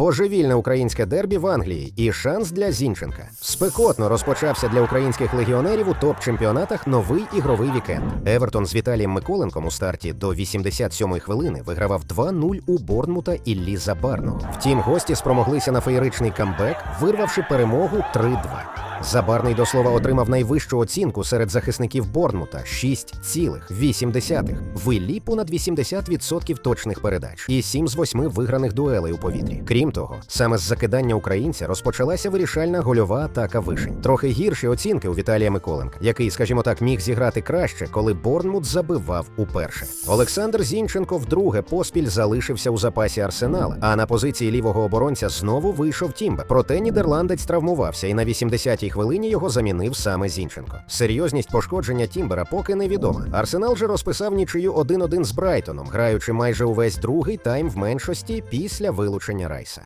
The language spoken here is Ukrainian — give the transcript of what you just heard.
божевільне українське дербі в Англії і шанс для Зінченка. Спекотно розпочався для українських легіонерів у топ-чемпіонатах новий ігровий вікенд. Евертон з Віталієм Миколенком у старті до 87-ї хвилини вигравав 2-0 у Борнмута Іллі Забарного. Втім, гості спромоглися на феєричний камбек, вирвавши перемогу 3-2. Забарний до слова отримав найвищу оцінку серед захисників Борнмута 6,8. В Іллі понад 80% точних передач і 7 з 8 виграних дуелей у повітрі. Крім того, саме з закидання українця розпочалася вирішальна гольова атака вишень. Трохи гірші оцінки у Віталія Миколенка, який, скажімо так, міг зіграти краще, коли Борнмут забивав уперше. Олександр Зінченко вдруге поспіль залишився у запасі арсенала. А на позиції лівого оборонця знову вийшов Тімбе. Проте нідерландець травмувався, і на 80-й хвилині його замінив саме Зінченко. Серйозність пошкодження Тімбера поки невідома. Арсенал же розписав нічию 1-1 з Брайтоном, граючи майже увесь другий тайм в меншості після вилучення Райса.